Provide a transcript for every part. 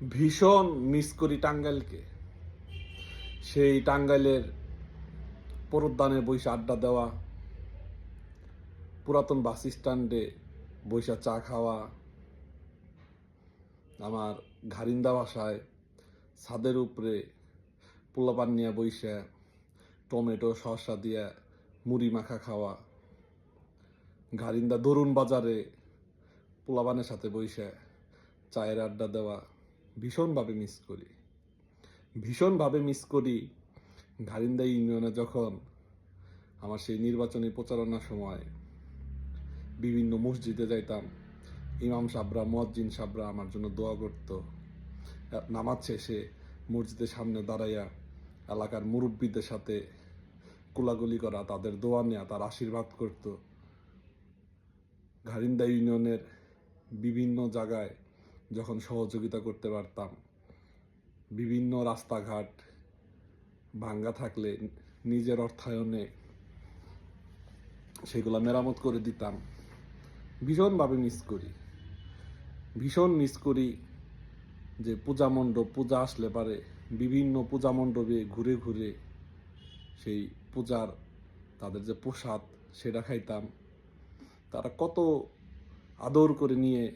ভীষণ মিস করি টাঙ্গাইলকে। সেই টাঙ্গাইলের পরদ্দানের বৈশা আড্ডা দেওয়া, পুরাতন বাস স্ট্যান্ডে বৈশা চা খাওয়া, আমার ঘারিন্দা বাসায় ছাদের উপরে পোলাপান নিয়ে বৈশা টমেটো, শসা দিয়া মুড়ি মাখা খাওয়া ঘারিন্দা দরুন বাজারে পোলাপানের সাথে বৈশা চায়ের আড্ডা দেওয়া ভীষণভাবে মিস করি। ভীষণভাবে মিস করি ঘারিন্দা ইউনিয়নে যখন আমার সেই নির্বাচনী প্রচারণার সময় বিভিন্ন মসজিদে যাইতাম, ইমাম সাবরা, মুয়াজ্জিন সাবরা আমার জন্য দোয়া করত। নামাজ শেষে মসজিদের সামনে দাঁড়াইয়া এলাকার মুরব্বীদের সাথে কোলাগুলি করা, তাদের দোয়া নেওয়া তার আশীর্বাদ করত। ঘারিন্দা ইউনিয়নের বিভিন্ন জায়গায় যখন সহযোগিতা করতে পারতাম। বিভিন্ন রাস্তাঘাট ভাঙ্গা থাকলে নিজের অর্থায়নে সেগুলো মেরামত করে দিতাম। ভীষণভাবে মিস করি। ভীষণ মিস করি যে পূজা মণ্ডপ, পূজা আসলে পারে বিভিন্ন পূজা মণ্ডপে ঘুরে ঘুরে সেই পূজার তাদের যে প্রসাদ সেটা খাইতাম। তারা কত আদর করে নিয়ে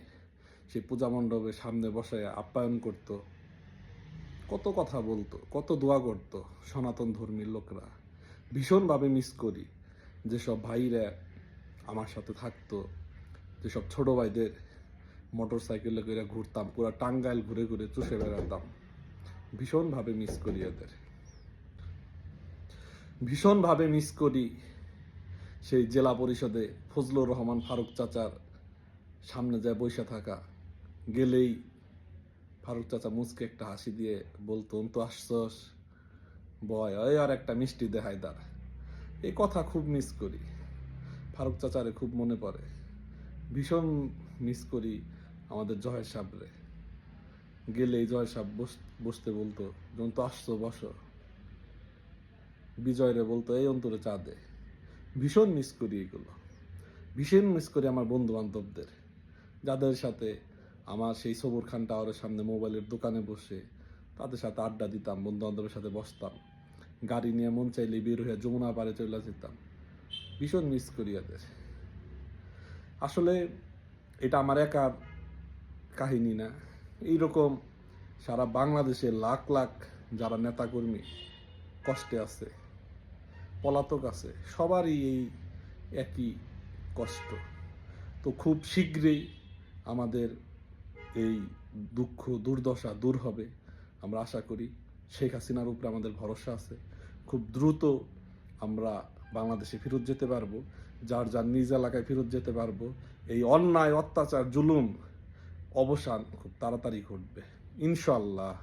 সেই পূজা মণ্ডপের সামনে বসে আপ্যায়ন করত। কত কথা বলতো, কত দোয়া করত সনাতন ধর্মীর লোকরা। ভীষণভাবে মিস করি যেসব ভাইরা আমার সাথে থাকতো যেসব ছোট ভাইদের মোটর সাইকেলে করে ঘুরতাম, পুরো টাঙ্গাইল ঘুরে ঘুরে চষে বেড়াতাম। ভীষণভাবে মিস করি এদের ভীষণভাবে মিস করি সেই জেলা পরিষদে ফজলুর রহমান ফারুক চাচার সামনে যায় বসে থাকা। গেলেই ফারুক চাচা মুচকে একটা হাসি দিয়ে বলতো, "অন্তু তো আসছস? বয় ওই আর একটা মিষ্টি দে হায়দার এই কথা খুব মিস করি। ফারুক চাচারে খুব মনে পড়ে। ভীষণ মিস করি আমাদের জয় সাবরে গেলেই জয় বস- বসতে বলতো যখন তো আসছো, বসো। বিজয়রে বলতো, এই অন্তরে চা দে। ভীষণ মিস করি এগুলো। ভীষণ মিস করি আমার বন্ধু বান্ধবদের যাদের সাথে আমার সেই সবুর খান টাওয়ারের সামনে মোবাইলের দোকানে বসে তাদের সাথে আড্ডা দিতাম বন্ধু বান্ধবের সাথে বসতাম। গাড়ি নিয়ে মন চাইলে বের হয়ে যমুনা পাড়ে চলে যেতাম। ভীষণ মিস করি এদের আসলে এটা আমার একার কাহিনী না। এইরকম সারা বাংলাদেশে লাখ লাখ যারা নেতাকর্মী কষ্টে আছে, পলাতক আছে, সবারই এই একই কষ্ট। তো খুব শীঘ্রই আমাদের এই দুঃখ, দুর্দশা দূর হবে, আমরা আশা করি শেখ হাসিনার উপরে আমাদের ভরসা আছে। খুব দ্রুত আমরা বাংলাদেশে ফেরত যেতে পারব, যার যার নিজ এলাকায় ফেরত যেতে পারব। এই অন্যায়, অত্যাচার, জুলুম, অবসান খুব তাড়াতাড়ি ঘটবে ইনশাল্লাহ